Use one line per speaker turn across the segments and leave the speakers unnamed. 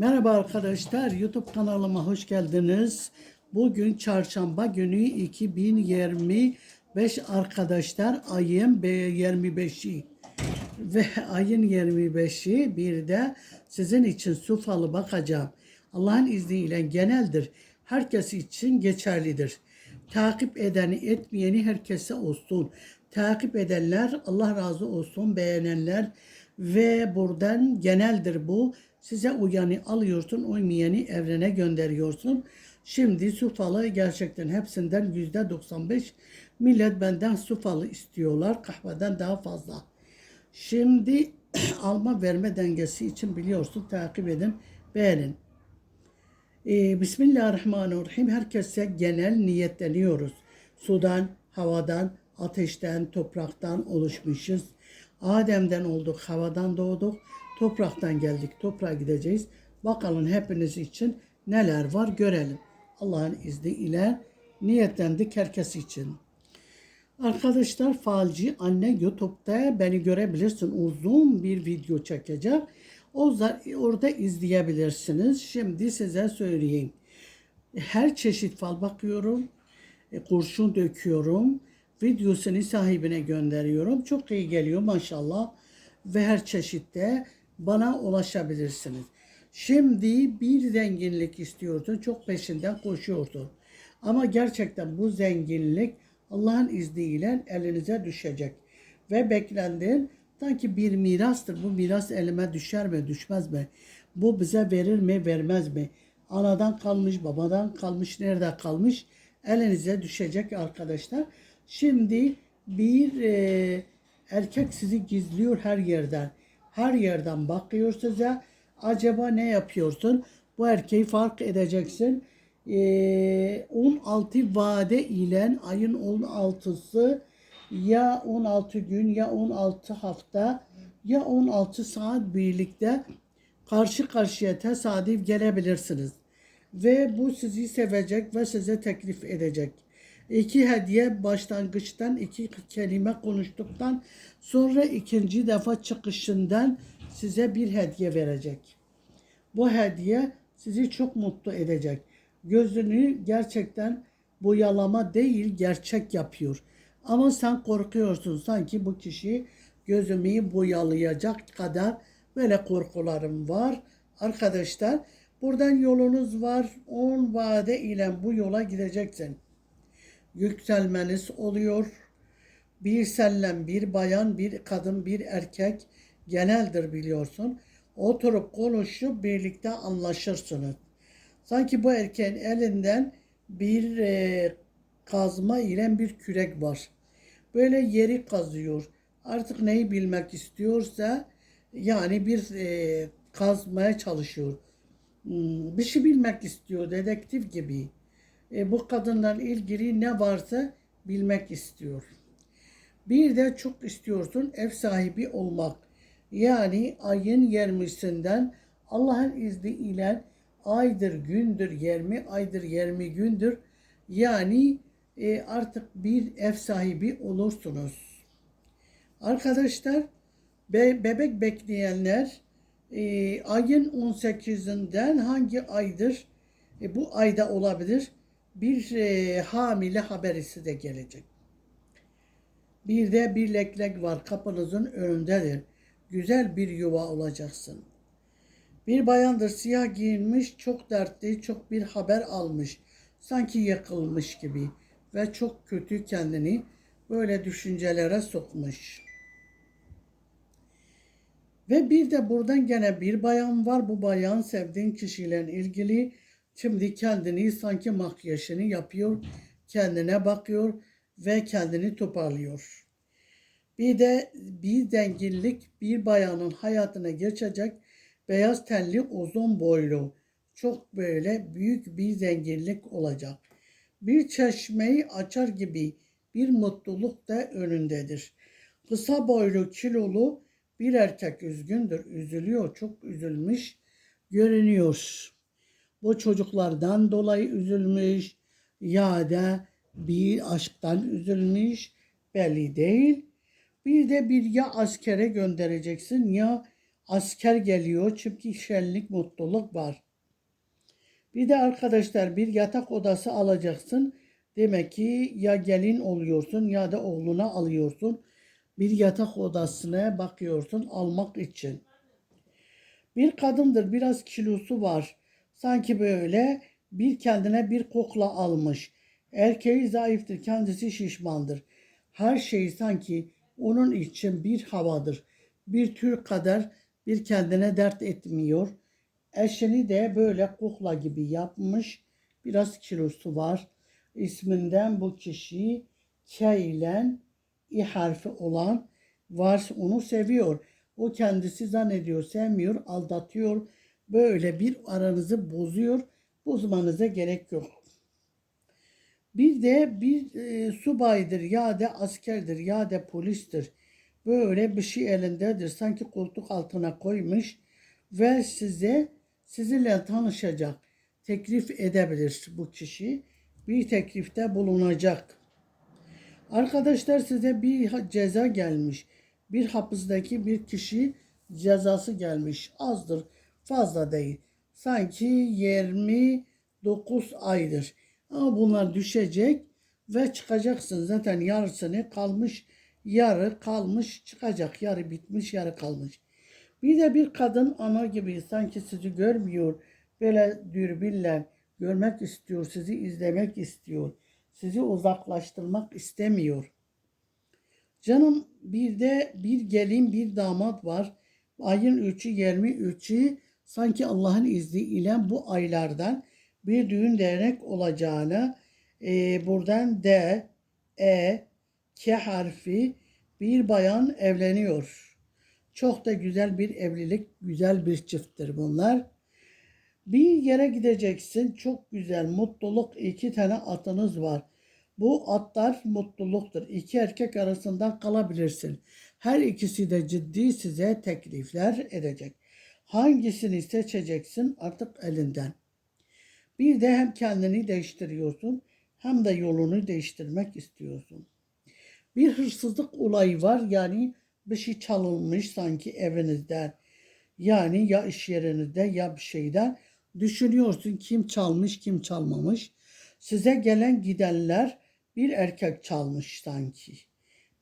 Merhaba arkadaşlar, YouTube kanalıma hoş geldiniz. Bugün çarşamba günü 2025 arkadaşlar ayın 25'i ve ayın 25'i bir de sizin için su falı bakacağım. Allah'ın izniyle geneldir. Herkes için geçerlidir. Takip edeni etmeyeni herkese olsun. Takip edenler Allah razı olsun. Beğenenler ve buradan geneldir bu. Size uyanı alıyorsun, uymayanı evrene gönderiyorsun. Şimdi su falı gerçekten hepsinden yüzde 95 millet benden su falı istiyorlar. Kahveden daha fazla. Şimdi alma verme dengesi için biliyorsun takip edin, beğenin. Ee, Bismillahirrahmanirrahim. Herkese genel niyetleniyoruz. Sudan, havadan, ateşten, topraktan oluşmuşuz. Adem'den olduk, havadan doğduk, topraktan geldik, toprağa gideceğiz. Bakalım hepiniz için neler var görelim. Allah'ın izniyle niyetlendik herkes için. Arkadaşlar falcı anne YouTube'da beni görebilirsin. Uzun bir video za- orada izleyebilirsiniz. Şimdi size söyleyeyim. Her çeşit fal bakıyorum. E, Kurşun döküyorum. Videosunu sahibine gönderiyorum. Çok iyi geliyor maşallah. Ve her çeşitte bana ulaşabilirsiniz. Şimdi bir zenginlik istiyorsun. Çok peşinden koşuyorsun. Ama gerçekten bu zenginlik Allah'ın izniyle elinize düşecek. Ve beklendiğin sanki bir mirastır. Bu miras elime düşer mi, düşmez mi? Bu bize verir mi, vermez mi? Anadan kalmış, babadan kalmış, nerede kalmış? Elinize düşecek arkadaşlar. Şimdi bir e, erkek sizi gizliyor her yerden. Her yerden bakıyor size. Acaba ne yapıyorsun? Bu erkeği fark edeceksin. E, 16 vade ile ayın 16'sı ya 16 gün ya 16 hafta ya 16 saat birlikte karşı karşıya tesadüf gelebilirsiniz. Ve bu sizi sevecek ve size teklif edecek. İki hediye başlangıçtan iki kelime konuştuktan sonra ikinci defa çıkışından size bir hediye verecek. Bu hediye sizi çok mutlu edecek. Gözünü gerçekten boyalama değil gerçek yapıyor. Ama sen korkuyorsun sanki bu kişi gözümü boyalayacak kadar böyle korkularım var. Arkadaşlar buradan yolunuz var. 10 vade ile bu yola gideceksin. Yükselmeniz oluyor. Bir sellem, bir bayan, bir kadın, bir erkek geneldir biliyorsun. Oturup konuşup birlikte anlaşırsınız. Sanki bu erkeğin elinden bir e, kazma ile bir kürek var. Böyle yeri kazıyor. Artık neyi bilmek istiyorsa yani bir e, kazmaya çalışıyor. Hmm, bir şey bilmek istiyor dedektif gibi. E, bu kadınla ilgili ne varsa bilmek istiyor. Bir de çok istiyorsun ev sahibi olmak. Yani ayın 20'sinden Allah'ın izniyle aydır, gündür 20, aydır 20 gündür. Yani e, artık bir ev sahibi olursunuz. Arkadaşlar be- bebek bekleyenler e, ayın 18'inden hangi aydır e, bu ayda olabilir bir e, hamile haberisi de gelecek. Bir de bir leklek var kapınızın önündedir. Güzel bir yuva olacaksın. Bir bayandır siyah giyinmiş, çok dertli, çok bir haber almış. Sanki yakılmış gibi ve çok kötü kendini böyle düşüncelere sokmuş. Ve bir de buradan gene bir bayan var. Bu bayan sevdiğin kişiyle ilgili şimdi kendini sanki makyajını yapıyor, kendine bakıyor ve kendini toparlıyor. Bir de bir denginlik bir bayanın hayatına geçecek beyaz tenli uzun boylu çok böyle büyük bir zenginlik olacak. Bir çeşmeyi açar gibi bir mutluluk da önündedir. Kısa boylu kilolu bir erkek üzgündür, üzülüyor, çok üzülmüş görünüyor. Bu çocuklardan dolayı üzülmüş ya da bir aşktan üzülmüş belli değil. Bir de bir ya askere göndereceksin ya asker geliyor çünkü şenlik mutluluk var. Bir de arkadaşlar bir yatak odası alacaksın. Demek ki ya gelin oluyorsun ya da oğluna alıyorsun. Bir yatak odasına bakıyorsun almak için. Bir kadındır biraz kilosu var. Sanki böyle bir kendine bir kokla almış. Erkeği zayıftır kendisi şişmandır. Her şey sanki onun için bir havadır. Bir tür kadar bir kendine dert etmiyor. Eşini de böyle kukla gibi yapmış. Biraz kilosu var. İsminden bu kişi K ile İ harfi olan var onu seviyor. O kendisi zannediyor, sevmiyor, aldatıyor. Böyle bir aranızı bozuyor. Bozmanıza gerek yok. Bir de bir e, subaydır ya da askerdir ya da polistir. Böyle bir şey elindedir. Sanki koltuk altına koymuş ve size sizinle tanışacak. Teklif edebilir bu kişi. Bir teklifte bulunacak. Arkadaşlar size bir ceza gelmiş. Bir hapisteki bir kişi cezası gelmiş. Azdır, fazla değil. Sanki 29 aydır. Ama bunlar düşecek ve çıkacaksın. Zaten yarısını kalmış, yarı kalmış çıkacak. Yarı bitmiş, yarı kalmış. Bir de bir kadın ana gibi sanki sizi görmüyor. Böyle dürbünle görmek istiyor, sizi izlemek istiyor. Sizi uzaklaştırmak istemiyor. Canım bir de bir gelin bir damat var. Ayın 3'ü 23'ü sanki Allah'ın izniyle bu aylardan bir düğün dernek olacağını e, buradan D, E, K harfi bir bayan evleniyor. Çok da güzel bir evlilik, güzel bir çifttir bunlar. Bir yere gideceksin. Çok güzel, mutluluk. iki tane atınız var. Bu atlar mutluluktur. İki erkek arasından kalabilirsin. Her ikisi de ciddi size teklifler edecek. Hangisini seçeceksin artık elinden. Bir de hem kendini değiştiriyorsun hem de yolunu değiştirmek istiyorsun. Bir hırsızlık olayı var yani bir şey çalınmış sanki evinizden. Yani ya iş yerinizde ya bir şeyden düşünüyorsun kim çalmış kim çalmamış. Size gelen gidenler bir erkek çalmış sanki.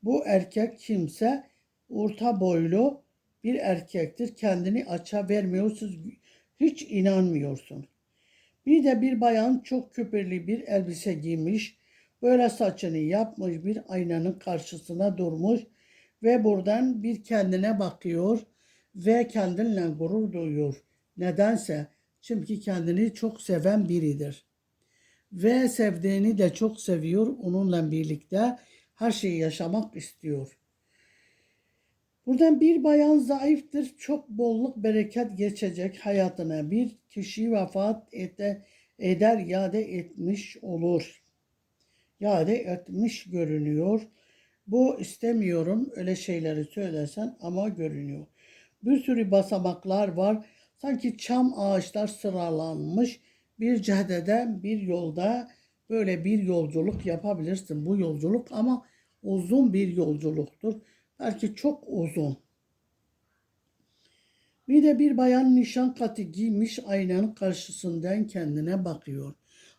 Bu erkek kimse orta boylu bir erkektir. Kendini açığa vermiyorsunuz. Hiç inanmıyorsun. Bir de bir bayan çok küpürlü bir elbise giymiş. Böyle saçını yapmış bir aynanın karşısına durmuş ve buradan bir kendine bakıyor ve kendinle gurur duyuyor. Nedense çünkü kendini çok seven biridir. Ve sevdiğini de çok seviyor. Onunla birlikte her şeyi yaşamak istiyor. Buradan bir bayan zayıftır. Çok bolluk bereket geçecek hayatına. Bir kişi vefat ede, eder ya da etmiş olur. Ya da etmiş görünüyor. Bu istemiyorum öyle şeyleri söylesen ama görünüyor. Bir sürü basamaklar var. Sanki çam ağaçlar sıralanmış. Bir caddede, bir yolda böyle bir yolculuk yapabilirsin. Bu yolculuk ama uzun bir yolculuktur. Belki çok uzun. Bir de bir bayan nişan katı giymiş aynanın karşısından kendine bakıyor.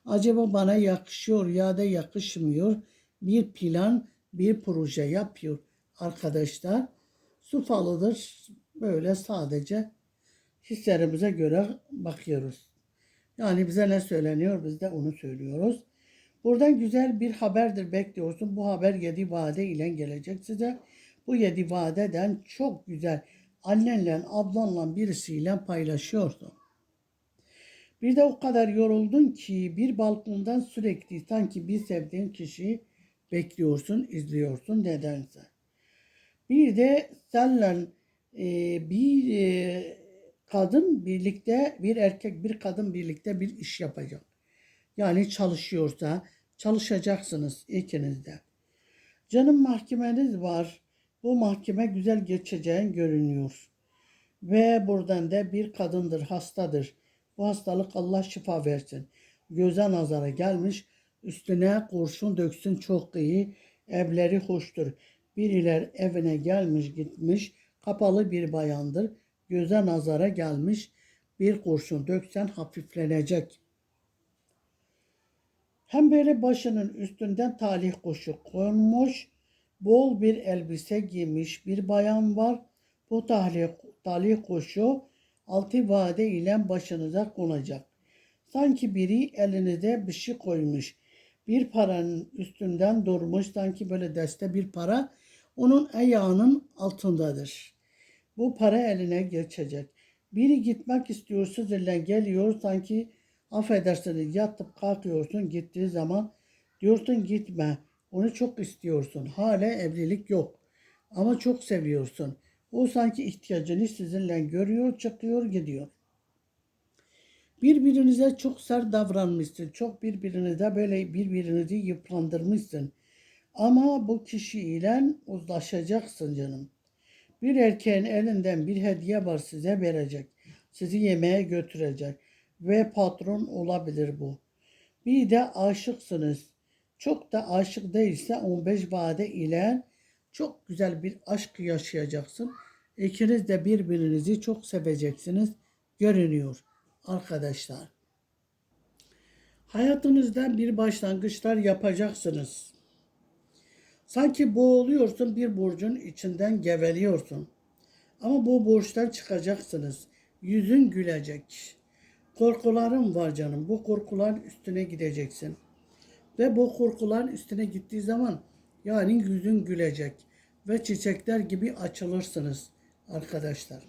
Acaba bana yakışıyor ya da yakışmıyor. Bir plan, bir proje yapıyor. Arkadaşlar su falıdır. Böyle sadece hislerimize göre bakıyoruz. Yani bize ne söyleniyor biz de onu söylüyoruz. Buradan güzel bir haberdir bekliyorsun. Bu haber yedi vade ile gelecek size. Bu yedi vadeden çok güzel annenle, ablanla birisiyle paylaşıyorsun. Bir de o kadar yoruldun ki bir balkondan sürekli sanki bir sevdiğin kişiyi bekliyorsun, izliyorsun nedense. Bir de senle e, bir e, kadın birlikte, bir erkek bir kadın birlikte bir iş yapacak. Yani çalışıyorsa çalışacaksınız ikiniz de. Canım mahkemeniz var. Bu mahkeme güzel geçeceğin görünüyor. Ve buradan da bir kadındır, hastadır. Bu hastalık Allah şifa versin. Göze nazara gelmiş, üstüne kurşun döksün çok iyi. Evleri hoştur. Biriler evine gelmiş gitmiş, kapalı bir bayandır. göze nazara gelmiş bir kurşun döksen hafiflenecek. Hem böyle başının üstünden talih kuşu konmuş, bol bir elbise giymiş bir bayan var. Bu talih, talih kuşu altı vade ile başınıza konacak. Sanki biri elinize bir şey koymuş. Bir paranın üstünden durmuş sanki böyle deste bir para onun ayağının altındadır. Bu para eline geçecek. Biri gitmek istiyor sizinle geliyor sanki affedersiniz yatıp kalkıyorsun gittiği zaman diyorsun gitme. Onu çok istiyorsun. Hala evlilik yok. Ama çok seviyorsun. O sanki ihtiyacını sizinle görüyor, çıkıyor, gidiyor. Birbirinize çok sert davranmışsın. Çok birbirinize böyle birbirinizi yıprandırmışsın. Ama bu kişiyle uzlaşacaksın canım. Bir erkeğin elinden bir hediye var size verecek. Sizi yemeğe götürecek. Ve patron olabilir bu. Bir de aşıksınız. Çok da aşık değilse 15 vade ile çok güzel bir aşk yaşayacaksın. İkiniz de birbirinizi çok seveceksiniz. Görünüyor arkadaşlar. Hayatınızda bir başlangıçlar yapacaksınız. Sanki boğuluyorsun bir burcun içinden geveliyorsun. Ama bu burçtan çıkacaksınız. Yüzün gülecek. Korkularım var canım. Bu korkuların üstüne gideceksin. Ve bu korkuların üstüne gittiği zaman yani yüzün gülecek. Ve çiçekler gibi açılırsınız arkadaşlar.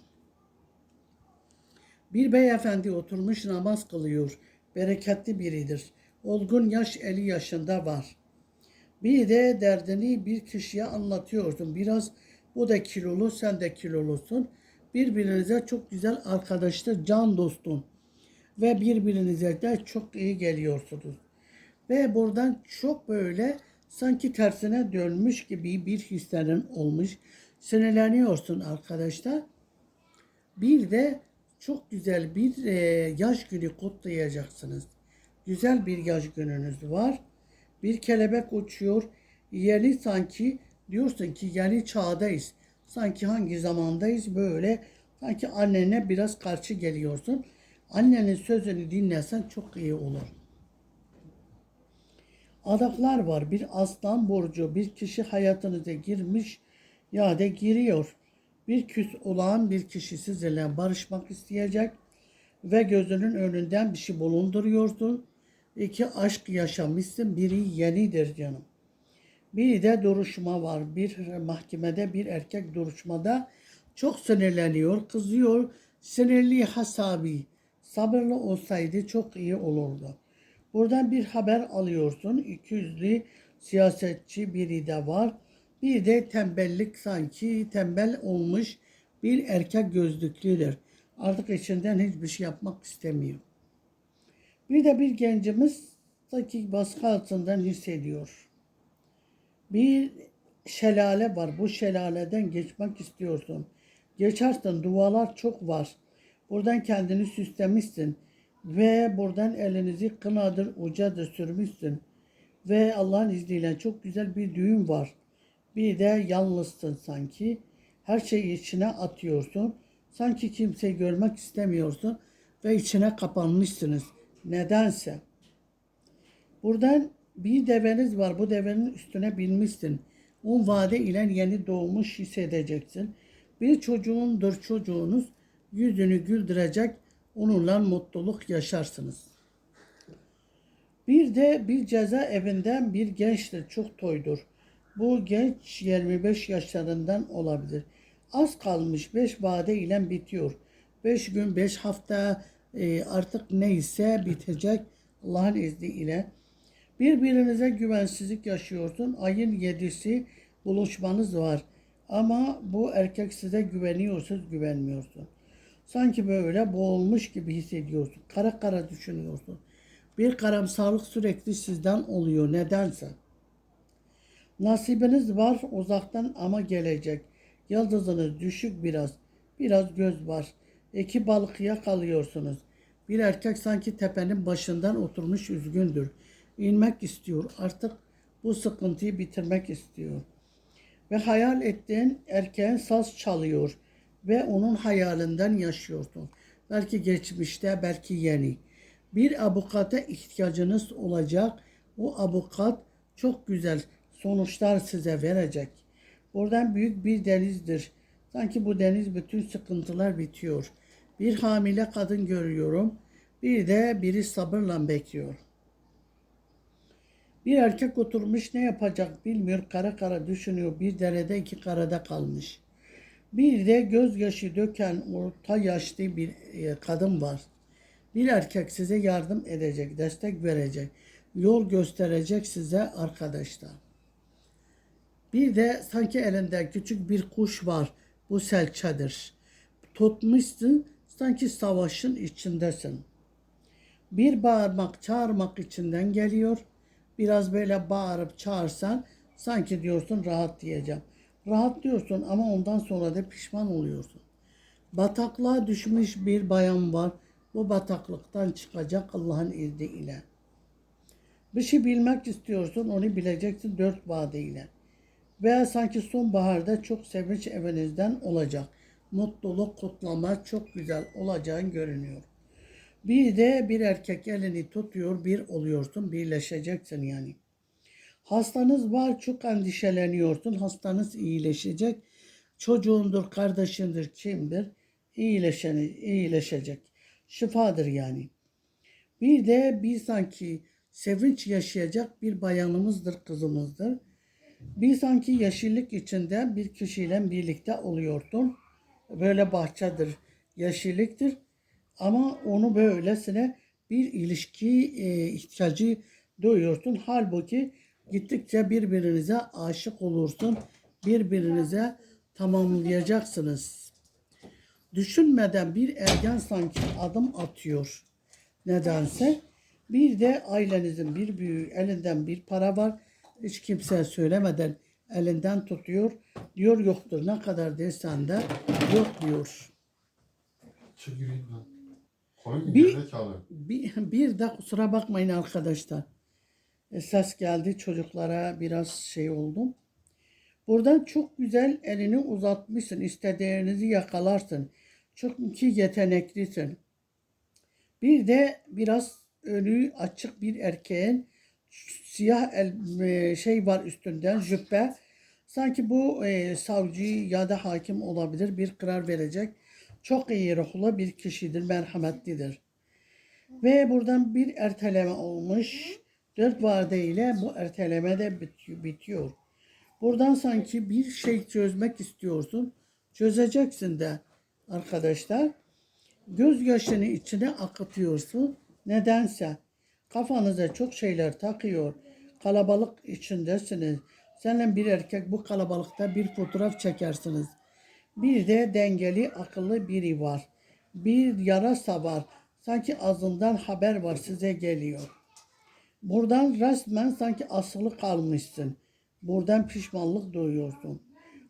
Bir beyefendi oturmuş namaz kılıyor. Bereketli biridir. Olgun yaş 50 yaşında var. Bir de derdini bir kişiye anlatıyorsun. Biraz o da kilolu, sen de kilolusun. Birbirinize çok güzel arkadaştır, can dostun. Ve birbirinize de çok iyi geliyorsunuz. Ve buradan çok böyle sanki tersine dönmüş gibi bir hislerin olmuş. Sinirleniyorsun arkadaşlar. Bir de çok güzel bir e, yaş günü kutlayacaksınız. Güzel bir yaş gününüz var. Bir kelebek uçuyor. Yeni sanki diyorsun ki yeni çağdayız. Sanki hangi zamandayız böyle. Sanki annene biraz karşı geliyorsun. Annenin sözünü dinlesen çok iyi olur. Adaklar var. Bir aslan burcu. Bir kişi hayatınıza girmiş ya da giriyor. Bir küs olan bir kişi sizinle barışmak isteyecek ve gözünün önünden bir şey bulunduruyorsun. İki aşk yaşamışsın. Biri yenidir canım. Biri de duruşma var. Bir mahkemede bir erkek duruşmada çok sinirleniyor, kızıyor. Sinirli hasabi. Sabırlı olsaydı çok iyi olurdu. Buradan bir haber alıyorsun. İkiyüzlü siyasetçi biri de var. Bir de tembellik sanki tembel olmuş bir erkek gözlüklüdür. Artık içinden hiçbir şey yapmak istemiyor. Bir de bir gencimiz sanki baskı altından hissediyor. Bir şelale var. Bu şelaleden geçmek istiyorsun. Geçersin. Dualar çok var. Buradan kendini süslemişsin. Ve buradan elinizi kınadır, ucadır sürmüşsün. Ve Allah'ın izniyle çok güzel bir düğün var. Bir de yalnızsın sanki. Her şeyi içine atıyorsun. Sanki kimseyi görmek istemiyorsun. Ve içine kapanmışsınız. Nedense. Buradan bir deveniz var. Bu devenin üstüne binmişsin. O vade ile yeni doğmuş hissedeceksin. Bir çocuğundur çocuğunuz. Yüzünü güldürecek. Onunla mutluluk yaşarsınız. Bir de bir ceza evinden bir gençtir. Çok toydur. Bu genç 25 yaşlarından olabilir. Az kalmış 5 vade ile bitiyor. 5 gün 5 hafta e, artık neyse bitecek Allah'ın izniyle. Birbirinize güvensizlik yaşıyorsun. Ayın yedisi buluşmanız var. Ama bu erkek size güveniyorsunuz, güvenmiyorsun. Sanki böyle boğulmuş gibi hissediyorsun. Kara kara düşünüyorsun. Bir karamsarlık sürekli sizden oluyor nedense. Nasibiniz var uzaktan ama gelecek. Yıldızınız düşük biraz. Biraz göz var. İki balık yakalıyorsunuz. Bir erkek sanki tepenin başından oturmuş üzgündür. İnmek istiyor. Artık bu sıkıntıyı bitirmek istiyor. Ve hayal ettiğin erkeğin saz çalıyor. Ve onun hayalinden yaşıyorsun. Belki geçmişte, belki yeni. Bir avukata ihtiyacınız olacak. O avukat çok güzel sonuçlar size verecek. Buradan büyük bir denizdir. Sanki bu deniz bütün sıkıntılar bitiyor. Bir hamile kadın görüyorum. Bir de biri sabırla bekliyor. Bir erkek oturmuş ne yapacak bilmiyor. Kara kara düşünüyor. Bir derede iki karada kalmış. Bir de gözyaşı döken orta yaşlı bir e, kadın var. Bir erkek size yardım edecek, destek verecek, yol gösterecek size arkadaşlar. Bir de sanki elinde küçük bir kuş var. Bu selçadır. Tutmuşsun, sanki savaşın içindesin. Bir bağırmak, çağırmak içinden geliyor. Biraz böyle bağırıp çağırsan sanki diyorsun rahat diyeceğim. Rahat diyorsun ama ondan sonra da pişman oluyorsun. Bataklığa düşmüş bir bayan var. Bu bataklıktan çıkacak Allah'ın izniyle. Bir şey bilmek istiyorsun, onu bileceksin dört vadeyle. Veya sanki sonbaharda çok sevinç evinizden olacak. Mutluluk, kutlama çok güzel olacağın görünüyor. Bir de bir erkek elini tutuyor, bir oluyorsun, birleşeceksin yani. Hastanız var, çok endişeleniyorsun. Hastanız iyileşecek. Çocuğundur, kardeşindir, kimdir? İyileşen, iyileşecek. Şifadır yani. Bir de bir sanki sevinç yaşayacak bir bayanımızdır, kızımızdır. Bir sanki yeşillik içinde bir kişiyle birlikte oluyorsun. Böyle bahçedir, yeşilliktir. Ama onu böylesine bir ilişki e, ihtiyacı duyuyorsun. Halbuki gittikçe birbirinize aşık olursun. Birbirinize tamamlayacaksınız. Düşünmeden bir ergen sanki adım atıyor. Nedense. Bir de ailenizin bir büyüğü elinden bir para var. Hiç kimseye söylemeden elinden tutuyor. Diyor yoktur ne kadar desen de yok diyor. Bir-. Bir, bir de kusura bakmayın arkadaşlar. E, Ses geldi çocuklara biraz şey oldum. Buradan çok güzel elini uzatmışsın. istediğinizi yakalarsın. Çünkü yeteneklisin. Bir de biraz önü açık bir erkeğin siyah el, e, şey var üstünden jübbe. Sanki bu e, savcı ya da hakim olabilir bir karar verecek. Çok iyi ruhlu bir kişidir, merhametlidir. Ve buradan bir erteleme olmuş. Dört vade ile bu erteleme de bit- bitiyor. Buradan sanki bir şey çözmek istiyorsun. Çözeceksin de arkadaşlar. Gözyaşını içine akıtıyorsun. Nedense kafanıza çok şeyler takıyor. Kalabalık içindesiniz. Seninle bir erkek bu kalabalıkta bir fotoğraf çekersiniz. Bir de dengeli, akıllı biri var. Bir yarasa var. Sanki ağzından haber var size geliyor. Buradan resmen sanki asılı kalmışsın. Buradan pişmanlık duyuyorsun.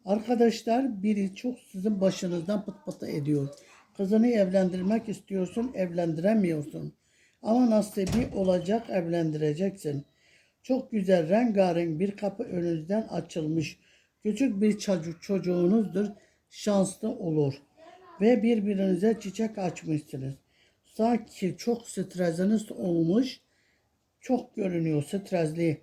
Arkadaşlar biri çok sizin başınızdan pıt pıtı ediyor. Kızını evlendirmek istiyorsun, evlendiremiyorsun. Ama nasibi olacak, evlendireceksin. Çok güzel rengarenk bir kapı önünüzden açılmış. Küçük bir çocuk çocuğunuzdur. Şanslı olur. Ve birbirinize çiçek açmışsınız. Sanki çok stresiniz olmuş. Çok görünüyor stresli.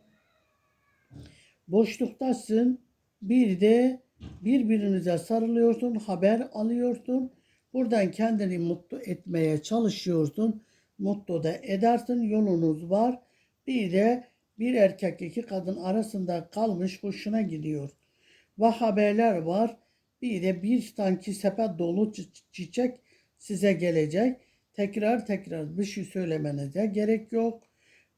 Boşluktasın. Bir de birbirinize sarılıyorsun, haber alıyorsun. Buradan kendini mutlu etmeye çalışıyorsun. Mutlu da edersin. Yolunuz var. Bir de bir erkek iki kadın arasında kalmış hoşuna gidiyor. Ve haberler var. Bir de bir sanki sepet dolu çi- çiçek size gelecek. Tekrar tekrar bir şey söylemenize gerek yok.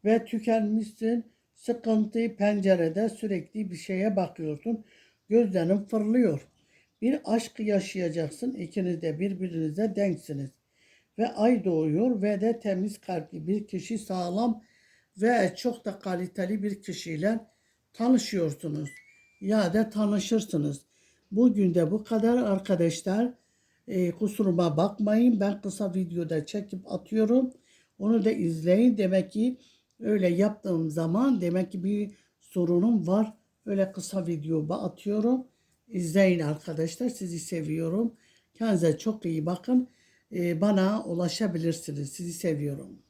Ve tükenmişsin. Sıkıntı pencerede sürekli bir şeye bakıyorsun. Gözlerin fırlıyor. Bir aşk yaşayacaksın. İkiniz de birbirinize denksiniz. Ve ay doğuyor ve de temiz kalpli bir kişi sağlam ve çok da kaliteli bir kişiyle tanışıyorsunuz. Ya da tanışırsınız. Bugün de bu kadar arkadaşlar. Ee, kusuruma bakmayın. Ben kısa videoda çekip atıyorum. Onu da izleyin. Demek ki öyle yaptığım zaman demek ki bir sorunum var. Öyle kısa video atıyorum. İzleyin arkadaşlar. Sizi seviyorum. Kendinize çok iyi bakın. Ee, bana ulaşabilirsiniz. Sizi seviyorum.